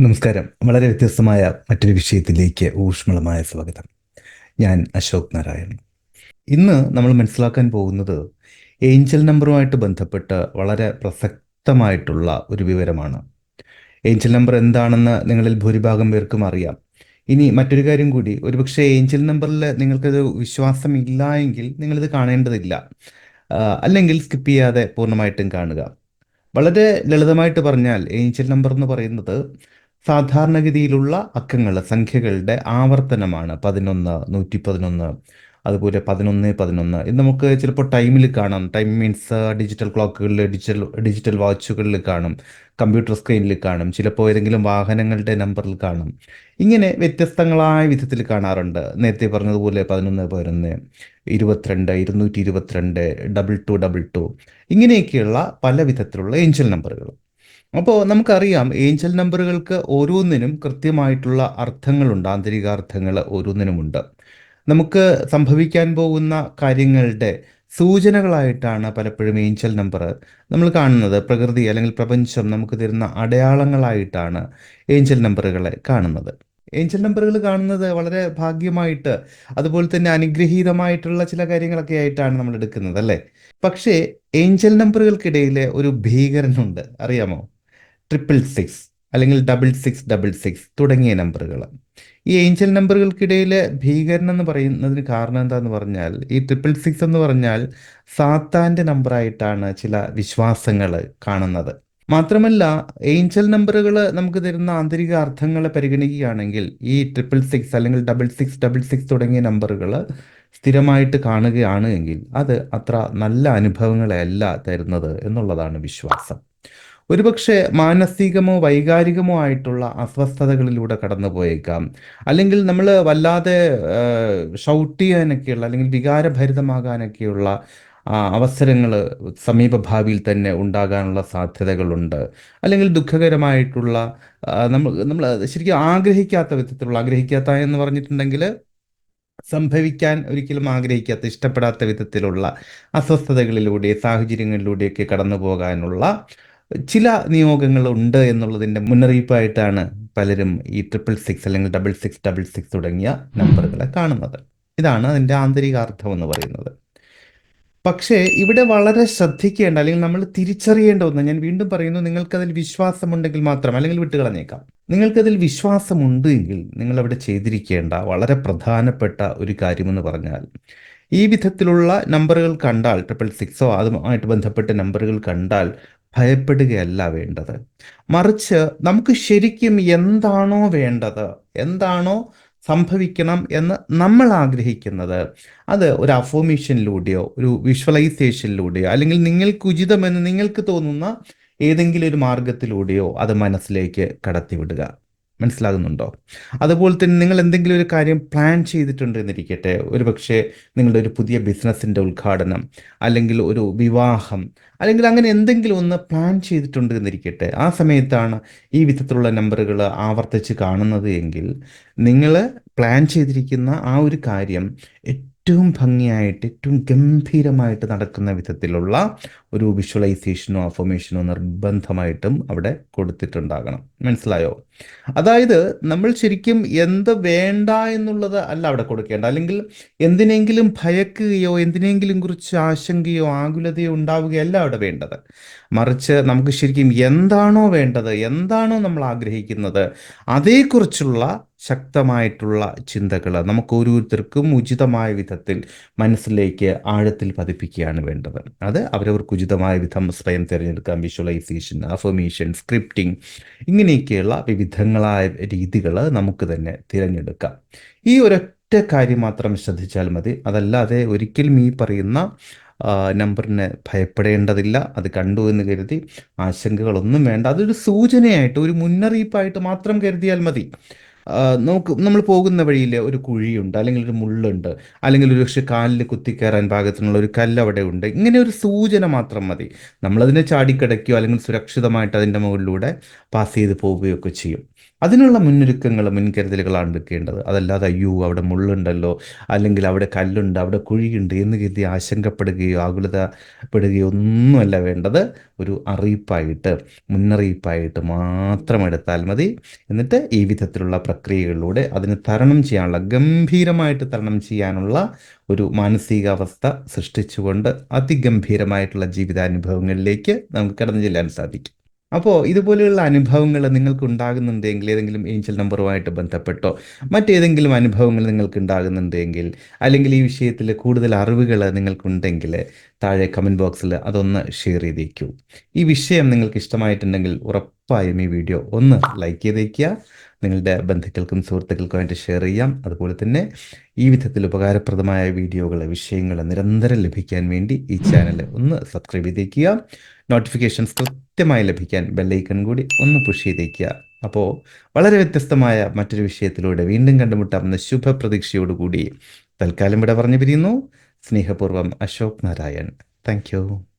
നമസ്കാരം. വളരെ വ്യത്യസ്തമായ മറ്റൊരു വിഷയത്തിലേക്ക് ഊഷ്മളമായ സ്വാഗതം. ഞാൻ അശോക് നാരായൺ ഇന്ന് നമ്മൾ മനസ്സിലാക്കാൻ പോകുന്നത് ഏഞ്ചൽ നമ്പറുമായിട്ട് ബന്ധപ്പെട്ട് വളരെ പ്രസക്തമായിട്ടുള്ള ഒരു വിവരമാണ്. ഏഞ്ചൽ നമ്പർ എന്താണെന്ന് നിങ്ങളിൽ ഭൂരിഭാഗം പേർക്കും അറിയാം. ഇനി മറ്റൊരു കാര്യം കൂടി ഒരുപക്ഷെ ഏഞ്ചൽ നമ്പറിൽ നിങ്ങൾക്കത് വിശ്വാസമില്ല എങ്കിൽ നിങ്ങളിത് കാണേണ്ടതില്ല. അല്ലെങ്കിൽ സ്കിപ്പ് ചെയ്യാതെ പൂർണമായിട്ടും കാണുക. വളരെ ലളിതമായിട്ട് പറഞ്ഞാൽ ഏഞ്ചൽ നമ്പർ എന്ന് പറയുന്നത് സാധാരണഗതിയിലുള്ള അക്കങ്ങൾ സംഖ്യകളുടെ ആവർത്തനമാണ് പതിനൊന്ന് നൂറ്റി പതിനൊന്ന് അതുപോലെ പതിനൊന്ന് പതിനൊന്ന്. ഇത് നമുക്ക് ചിലപ്പോൾ ടൈമിൽ കാണാം. ടൈം മീൻസ് ഡിജിറ്റൽ ക്ലോക്കുകളിൽ ഡിജിറ്റൽ ഡിജിറ്റൽ വാച്ചുകളിൽ കാണും. കമ്പ്യൂട്ടർ സ്ക്രീനിൽ കാണും. ചിലപ്പോൾ ഏതെങ്കിലും വാഹനങ്ങളുടെ നമ്പറിൽ കാണും. ഇങ്ങനെ വ്യത്യസ്തങ്ങളായ വിധത്തിൽ കാണാറുണ്ട്. നേരത്തെ പറഞ്ഞതുപോലെ പതിനൊന്ന് പതിനൊന്ന് ഇരുപത്തിരണ്ട് ഇരുന്നൂറ്റി ഇരുപത്തിരണ്ട് ഡബിൾ ടു ഡബിൾ ടു. ഇങ്ങനെയൊക്കെയുള്ള പല വിധത്തിലുള്ള ഏഞ്ചൽ നമ്പറുകൾ അപ്പോൾ നമുക്കറിയാം ഏഞ്ചൽ നമ്പറുകൾക്ക് ഓരോന്നിനും കൃത്യമായിട്ടുള്ള അർത്ഥങ്ങളുണ്ട് ആന്തരികാർത്ഥങ്ങൾ ഓരോന്നിനുമുണ്ട്. നമുക്ക് സംഭവിക്കാൻ പോകുന്ന കാര്യങ്ങളുടെ സൂചനകളായിട്ടാണ് പലപ്പോഴും ഏഞ്ചൽ നമ്പർ നമ്മൾ കാണുന്നത്. പ്രകൃതി അല്ലെങ്കിൽ പ്രപഞ്ചം നമുക്ക് തരുന്ന അടയാളങ്ങളായിട്ടാണ് ഏഞ്ചൽ നമ്പറുകളെ കാണുന്നത്. ഏഞ്ചൽ നമ്പറുകൾ കാണുന്നത് വളരെ ഭാഗ്യമായിട്ട് അതുപോലെ തന്നെ അനുഗ്രഹീതമായിട്ടുള്ള ചില കാര്യങ്ങളൊക്കെ ആയിട്ടാണ് നമ്മൾ എടുക്കുന്നത് അല്ലേ? പക്ഷേ ഏഞ്ചൽ നമ്പറുകൾക്കിടയിലെ ഒരു ഭീകരനുണ്ട്. അറിയാമോ? ട്രിപ്പിൾ സിക്സ് അല്ലെങ്കിൽ ഡബിൾ സിക്സ് ഡബിൾ സിക്സ് തുടങ്ങിയ നമ്പറുകൾ ഈ ഏഞ്ചൽ നമ്പറുകൾക്കിടയിൽ ഭീകരൻ എന്ന് പറയുന്നതിന് കാരണം എന്താന്ന് പറഞ്ഞാൽ ഈ ട്രിപ്പിൾ സിക്സ് എന്ന് പറഞ്ഞാൽ സാത്താന്റെ നമ്പറായിട്ടാണ് ചില വിശ്വാസങ്ങൾ കാണുന്നത്. മാത്രമല്ല ഏഞ്ചൽ നമ്പറുകൾ നമുക്ക് തരുന്ന ആന്തരിക അർത്ഥങ്ങളെ പരിഗണിക്കുകയാണെങ്കിൽ ഈ ട്രിപ്പിൾ സിക്സ് അല്ലെങ്കിൽ ഡബിൾ സിക്സ് ഡബിൾ സിക്സ് തുടങ്ങിയ നമ്പറുകൾ സ്ഥിരമായിട്ട് കാണുകയാണ് എങ്കിൽ അത് അത്ര നല്ല അനുഭവങ്ങളെ അല്ല തരുന്നത് എന്നുള്ളതാണ് വിശ്വാസം. ഒരുപക്ഷെ മാനസികമോ വൈകാരികമോ ആയിട്ടുള്ള അസ്വസ്ഥതകളിലൂടെ കടന്നു പോയേക്കാം അല്ലെങ്കിൽ നമ്മൾ വല്ലാതെ ഷൗട്ട് ചെയ്യാനൊക്കെയുള്ള അല്ലെങ്കിൽ വികാരഭരിതമാകാനൊക്കെയുള്ള അവസരങ്ങൾ സമീപഭാവിയിൽ തന്നെ ഉണ്ടാകാനുള്ള സാധ്യതകളുണ്ട്. അല്ലെങ്കിൽ ദുഃഖകരമായിട്ടുള്ള നമ്മൾ നമ്മൾ ശരിക്കും ആഗ്രഹിക്കാത്ത വിധത്തിലുള്ള ആഗ്രഹിക്കാത്ത എന്ന് പറഞ്ഞിട്ടുണ്ടെങ്കിൽ സംഭവിക്കാൻ ഒരിക്കലും ആഗ്രഹിക്കാത്ത ഇഷ്ടപ്പെടാത്ത വിധത്തിലുള്ള അസ്വസ്ഥതകളിലൂടെ സാഹചര്യങ്ങളിലൂടെയൊക്കെ കടന്നു പോകാനുള്ള ചില നിയോഗങ്ങൾ ഉണ്ട് എന്നുള്ളതിന്റെ മുന്നറിയിപ്പായിട്ടാണ് പലരും ഈ ട്രിപ്പിൾ സിക്സ് അല്ലെങ്കിൽ ഡബിൾ സിക്സ് ഡബിൾ സിക്സ് തുടങ്ങിയ നമ്പറുകളെ കാണുന്നത്. ഇതാണ് അതിന്റെ ആന്തരികാർത്ഥം എന്ന് പറയുന്നത്. പക്ഷേ ഇവിടെ വളരെ ശ്രദ്ധിക്കേണ്ട അല്ലെങ്കിൽ നമ്മൾ തിരിച്ചറിയേണ്ട ഒന്ന് ഞാൻ വീണ്ടും പറയുന്നു നിങ്ങൾക്കതിൽ വിശ്വാസമുണ്ടെങ്കിൽ മാത്രം അല്ലെങ്കിൽ വിട്ടുകളഞ്ഞേക്കാം നിങ്ങൾക്കതിൽ വിശ്വാസമുണ്ട് എങ്കിൽ നിങ്ങൾ അവിടെ ചെയ്തിരിക്കേണ്ട വളരെ പ്രധാനപ്പെട്ട ഒരു കാര്യമെന്ന് പറഞ്ഞാൽ ഈ വിധത്തിലുള്ള നമ്പറുകൾ കണ്ടാൽ ട്രിപ്പിൾ സിക്സോ അതുമായിട്ട് ബന്ധപ്പെട്ട നമ്പറുകൾ കണ്ടാൽ ഭയപ്പെടുകയല്ല വേണ്ടത്. മറിച്ച് നമുക്ക് ശരിക്കും എന്താണോ വേണ്ടത് എന്താണോ സംഭവിക്കണം എന്ന് നമ്മൾ ആഗ്രഹിക്കുന്നത്. അത് ഒരു അഫോമേഷനിലൂടെയോ ഒരു വിഷ്വലൈസേഷനിലൂടെയോ അല്ലെങ്കിൽ നിങ്ങൾക്ക് ഉചിതമെന്ന് നിങ്ങൾക്ക് തോന്നുന്ന ഏതെങ്കിലും ഒരു മാർഗത്തിലൂടെയോ അത് മനസ്സിലേക്ക് കടത്തിവിടുക. മനസ്സിലാകുന്നുണ്ടോ? അതുപോലെ തന്നെ നിങ്ങൾ എന്തെങ്കിലും ഒരു കാര്യം പ്ലാൻ ചെയ്തിട്ടുണ്ട് എന്നിരിക്കട്ടെ ഒരു പക്ഷേ നിങ്ങളുടെ ഒരു പുതിയ ബിസിനസ്സിന്റെ ഉദ്ഘാടനം അല്ലെങ്കിൽ ഒരു വിവാഹം അല്ലെങ്കിൽ അങ്ങനെ എന്തെങ്കിലും ഒന്ന് പ്ലാൻ ചെയ്തിട്ടുണ്ട് എന്നിരിക്കട്ടെ ആ സമയത്താണ് ഈ വിധത്തിലുള്ള നമ്പറുകൾ ആവർത്തിച്ച് കാണുന്നത് എങ്കിൽ നിങ്ങൾ പ്ലാൻ ചെയ്തിരിക്കുന്ന ആ ഒരു കാര്യം ഏറ്റവും ഭംഗിയായിട്ട് ഏറ്റവും ഗംഭീരമായിട്ട് നടക്കുന്ന വിധത്തിലുള്ള ഒരു വിഷ്വലൈസേഷനോ അഫർമേഷനോ നിർബന്ധമായിട്ടും അവിടെ കൊടുത്തിട്ടുണ്ടാകണം. മനസ്സിലായോ? അതായത് നമ്മൾ ശരിക്കും എന്ത് വേണ്ട എന്നുള്ളത് അല്ല അവിടെ കൊടുക്കേണ്ട അല്ലെങ്കിൽ എന്തിനെങ്കിലും ഭയക്കുകയോ എന്തിനെങ്കിലും കുറിച്ച് ആശങ്കയോ ആകുലതയോ ഉണ്ടാവുകയല്ല അവിടെ വേണ്ടത്. മറിച്ച് നമുക്ക് ശരിക്കും എന്താണോ വേണ്ടത് എന്താണോ നമ്മൾ ആഗ്രഹിക്കുന്നത് അതേക്കുറിച്ചുള്ള ശക്തമായിട്ടുള്ള ചിന്തകൾ നമുക്ക് ഓരോരുത്തർക്കും ഉചിതമായ വിധത്തിൽ മനസ്സിലേക്ക് ആഴത്തിൽ പതിപ്പിക്കുകയാണ് വേണ്ടത്. അത് അവരവർക്ക് ഉചിതമായ വിധം സ്വയം തിരഞ്ഞെടുക്കാം വിഷ്വലൈസേഷൻ അഫർമേഷൻ സ്ക്രിപ്റ്റിംഗ് ഇങ്ങനെയൊക്കെയുള്ള വിവിധങ്ങളായ രീതികൾ നമുക്ക് തന്നെ തിരഞ്ഞെടുക്കാം. ഈ ഒരൊറ്റ കാര്യം മാത്രം ശ്രദ്ധിച്ചാൽ മതി. അതല്ലാതെ ഒരിക്കലും ഈ പറയുന്ന നമ്പറിനെ ഭയപ്പെടേണ്ടതില്ല. അത് കണ്ടു എന്ന് കരുതി ആശങ്കകളൊന്നും വേണ്ട. അതൊരു സൂചനയായിട്ട് ഒരു മുന്നറിയിപ്പായിട്ട് മാത്രം കരുതിയാൽ മതി. നമുക്ക് നമ്മൾ പോകുന്ന വഴിയിൽ ഒരു കുഴിയുണ്ട് അല്ലെങ്കിൽ ഒരു മുള്ളുണ്ട് അല്ലെങ്കിൽ ഒരു പക്ഷേ കാലിൽ കുത്തിക്കയറാൻ പാകത്തിനുള്ള ഒരു കല്ല് അവിടെ ഉണ്ട് ഇങ്ങനെ ഒരു സൂചന മാത്രം മതി. നമ്മളതിനെ ചാടിക്കടയ്ക്കുകയോ അല്ലെങ്കിൽ സുരക്ഷിതമായിട്ട് അതിന്റെ മുകളിലൂടെ പാസ് ചെയ്ത് പോവുകയൊക്കെ ചെയ്യും. അതിനുള്ള മുന്നൊരുക്കങ്ങൾ മുൻകരുതലുകളാണ് എടുക്കേണ്ടത്. അതല്ലാതെ അയ്യോ അവിടെ മുള്ളുണ്ടല്ലോ അല്ലെങ്കിൽ അവിടെ കല്ലുണ്ട് അവിടെ കുഴിയുണ്ട് എന്ന് കരുതി ആശങ്കപ്പെടുകയോ ആകുലതപ്പെടുകയോ ഒന്നുമല്ല വേണ്ടത്. ഒരു അറിയിപ്പായിട്ട് മുന്നറിയിപ്പായിട്ട് മാത്രം എടുത്താൽ മതി. എന്നിട്ട് ഈ വിധത്തിലുള്ള പ്രക്രിയകളിലൂടെ അതിന് തരണം ചെയ്യാനുള്ള ഗംഭീരമായിട്ട് തരണം ചെയ്യാനുള്ള ഒരു മാനസികാവസ്ഥ സൃഷ്ടിച്ചുകൊണ്ട് അതിഗംഭീരമായിട്ടുള്ള ജീവിതാനുഭവങ്ങളിലേക്ക് നമുക്ക് കടന്നു ചെല്ലാൻ സാധിക്കും. അപ്പോൾ ഇതുപോലെയുള്ള അനുഭവങ്ങൾ നിങ്ങൾക്ക് ഉണ്ടാകുന്നുണ്ടെങ്കിൽ ഏതെങ്കിലും ഏഞ്ചൽ നമ്പറുമായിട്ട് ബന്ധപ്പെട്ടോ? മറ്റേതെങ്കിലും അനുഭവങ്ങൾ നിങ്ങൾക്ക് ഉണ്ടാകുന്നുണ്ടെങ്കിൽ അല്ലെങ്കിൽ ഈ വിഷയത്തിൽ കൂടുതൽ അറിവുകൾ നിങ്ങൾക്കുണ്ടെങ്കിൽ താഴെ കമന്റ് ബോക്സിൽ അതൊന്ന് ഷെയർ ചെയ്തേക്കൂ. ഈ വിഷയം നിങ്ങൾക്ക് ഇഷ്ടമായിട്ടുണ്ടെങ്കിൽ ഉറപ്പായും ഈ വീഡിയോ ഒന്ന് ലൈക്ക് ചെയ്തേക്കുക. നിങ്ങളുടെ ബന്ധുക്കൾക്കും സുഹൃത്തുക്കൾക്കും ആയിട്ട് ഷെയർ ചെയ്യാം. അതുപോലെ തന്നെ ഈ വിധത്തിൽ ഉപകാരപ്രദമായ വീഡിയോകൾ വിഷയങ്ങൾ നിരന്തരം ലഭിക്കാൻ വേണ്ടി ഈ ചാനൽ ഒന്ന് സബ്സ്ക്രൈബ് ചെയ്തേക്കുക. നോട്ടിഫിക്കേഷൻസ് കൃത്യമായി ലഭിക്കാൻ ബെല്ലൈക്കൺ കൂടി ഒന്ന് പുഷ് ചെയ്തേക്കുക. അപ്പോൾ വളരെ വ്യത്യസ്തമായ മറ്റൊരു വിഷയത്തിലൂടെ വീണ്ടും കണ്ടുമുട്ടാമെന്ന ശുഭപ്രതീക്ഷയോടുകൂടി തൽക്കാലം ഇവിടെ പറഞ്ഞു പിരിയുന്നു സ്നേഹപൂർവം അശോക് നാരായൺ. താങ്ക്